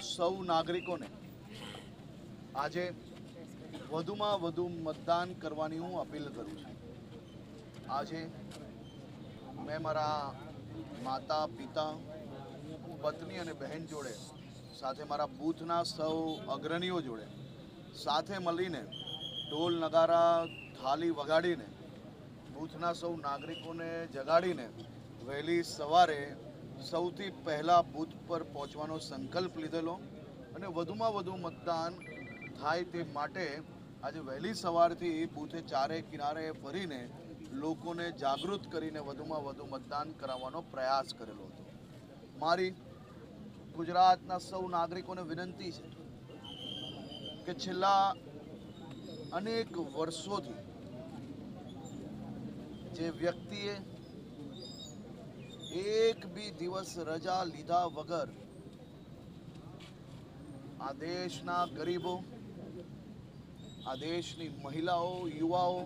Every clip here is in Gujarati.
સૌ નાગરિકોને આજે વધુમાં વધુ મતદાન કરવાની હું અપીલ કરું છું. આજે મેં મારા માતા, પિતા, પત્ની અને બહેન જોડે, સાથે મારા બૂથના સૌ અગ્રણીઓ જોડે, સાથે મળીને ઢોલ નગારા, થાલી વગાડીને બૂથના સૌ નાગરિકોને જગાડીને વહેલી સવારે સૌથી પહેલાં બૂથ પર પહોંચવાનો સંકલ્પ લીધેલો અને વધુમાં વધુ મતદાન થાય તે માટે આજે વહેલી સવારથી બૂથે ચારે કિનારે ફરીને લોકોને જાગૃત કરીને વધુમાં વધુ મતદાન કરાવવાનો પ્રયાસ કરેલો હતો. મારી ગુજરાતના સૌ નાગરિકોને વિનંતી છે કે છેલ્લા અનેક વર્ષોથી જે વ્યક્તિએ એક બી દિવસ રજા લીધા વગર આ દેશના ગરીબો, આ દેશની મહિલાઓ, યુવાઓ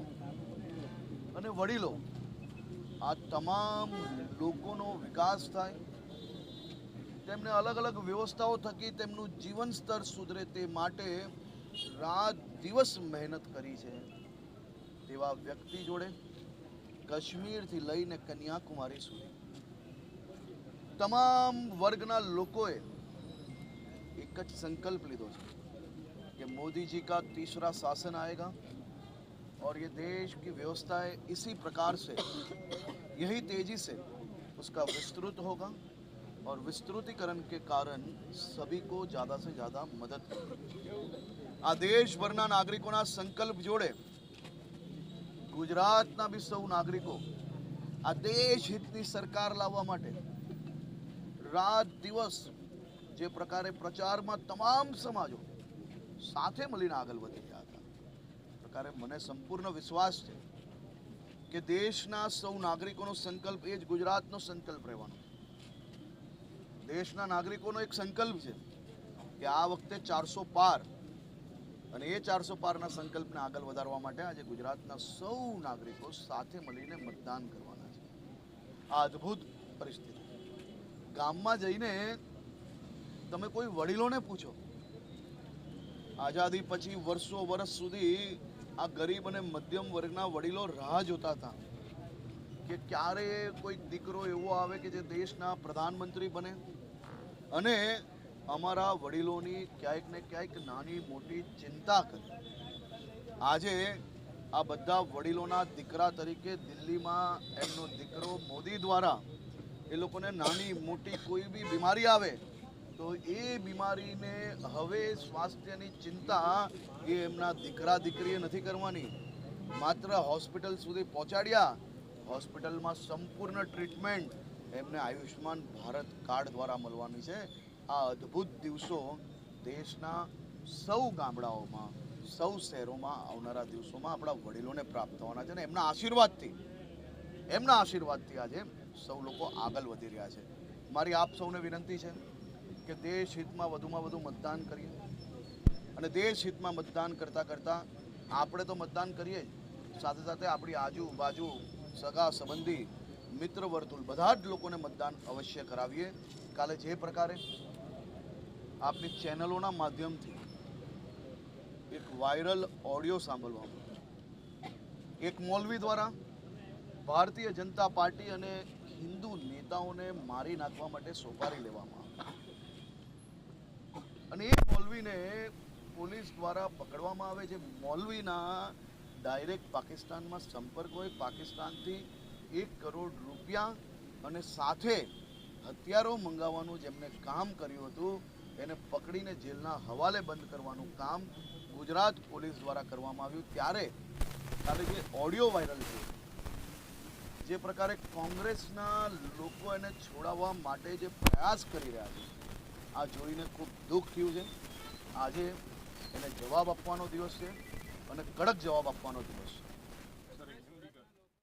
અને વડીલો, આ તમામ લોકોનો વિકાસ થાય, તેમને અલગ અલગ વ્યવસ્થાઓ થકી તેમનું જીવન સ્તર સુધરે તે માટે રાત દિવસ મહેનત કરી છે. તેવા વ્યક્તિ જોડે કાશ્મીરથી લઈને કન્યાકુમારી સુધી. તમામ વર્ગના લોકોએ એક જ સંકલ્પ લીધો છે कि मोदी जी का तीसरा शासन आएगा और ये देश की व्यवस्थाएं इसी प्रकार से यही तेजी से उसका विस्तृत होगा और विस्तृतीकरण के कारण सभी को ज़्यादा से ज़्यादा मदद मिलेगी આ દેશભરના નાગરિકોના સંકલ્પ જોડે ગુજરાતના બી સૌ નાગરિકો આ દેશ હિતની સરકાર લાવવા માટે રાત દિવસ જે પ્રકારે પ્રચારમાં તમામ સમાજો સાથે મળીને આગળ વધી રહ્યા હતા. પ્રકારે મને સંપૂર્ણ વિશ્વાસ છે કે દેશના સૌ નાગરિકોનો સંકલ્પ એ જ ગુજરાતનો સંકલ્પ રહેવાનો દેશના નાગરિકોનો એક સંકલ્પ છે કે આ વખતે ચારસો પાર અને એ ચારસો પારના સંકલ્પને આગળ વધારવા માટે આજે ગુજરાતના સૌ નાગરિકો સાથે મળીને મતદાન કરવાના છે. આ અદ્ભુત પરિસ્થિતિ ગામમાં જઈને તમે કોઈ વડીલોને પૂછો, આઝાદી પછી વર્ષો વર્ષ સુધી આ ગરીબ અને મધ્યમ વર્ગના વડીલો રાહ જોતા હતા કે ક્યારે કોઈ દીકરો એવો આવે કે જે દેશના પ્રધાનમંત્રી બને. અને અમારા વડીલોની ક્યાંક ને ક્યાંક નાની મોટી ચિંતા કરી. આજે આ બધા વડીલોના દીકરા તરીકે દિલ્હીમાં એમનો દીકરો મોદી દ્વારા એ લોકોને નાની, મોટી કોઈ બી બીમારી આવે, તો એ બીમારીને હવે સ્વાસ્થ્યની ચિંતા એ એમના દીકરા, દીકરીએ નથી કરવાની. માત્ર હોસ્પિટલ સુધી પહોંચાડ્યા, હોસ્પિટલમાં સંપૂર્ણ ટ્રીટમેન્ટ એમને આયુષ્યમાન ભારત કાર્ડ દ્વારા મળવાની છે. આ અદ્ભુત દિવસો દેશના સૌ ગામડાઓમાં, સૌ શહેરોમાં આવનારા દિવસોમાં આપણા વડીલોને પ્રાપ્ત થવાના છે અને એમના આશીર્વાદથી એમના આશીર્વાદથી આજે સૌ લોકો આગળ વધી રહ્યા છે. મારી આપ સૌને વિનંતી છે કે દેશ હિતમાં વધુમાં વધુ મતદાન કરીએ. અને દેશ હિતમાં મતદાન કરતાં કરતાં આપણે તો મતદાન કરીએ સાથે સાથે આપણી આજુબાજુ સગા સંબંધી, મિત્ર વર્તુળ બધા જ લોકોને મતદાન અવશ્ય કરાવીએ. કાલે જે પ્રકારે આપની ચેનલોના માધ્યમથી એક વાયરલ ઓડિયો સાંભળવા એક મોલવી દ્વારા ભારતીય જનતા પાર્ટી અને હિન્દુ નેતાઓને મારી નાખવા માટે સોપારી લેવામાં આવી. અને એ મૌલવીને પોલીસ દ્વારા પકડવામાં આવે છે. મૌલવીના ડાયરેક્ટ પાકિસ્તાનમાં સંપર્ક હોય, પાકિસ્તાનથી એક કરોડ રૂપિયા અને સાથે હથિયારો મંગાવવાનું જેમને કામ કર્યું હતું, એને પકડીને જેલના હવાલે બંધ કરવાનું કામ ગુજરાત પોલીસ દ્વારા કરવામાં આવ્યું. ત્યારે કાલે જે ઓડિયો વાયરલ થયો જે પ્રકારે કોંગ્રેસના લોકો એને છોડાવવા માટે જે પ્રયાસ કરી રહ્યા છે, આ જોઈને ખૂબ દુઃખ થયું છે. આજે એને જવાબ આપવાનો દિવસ છે અને કડક જવાબ આપવાનો દિવસ છે.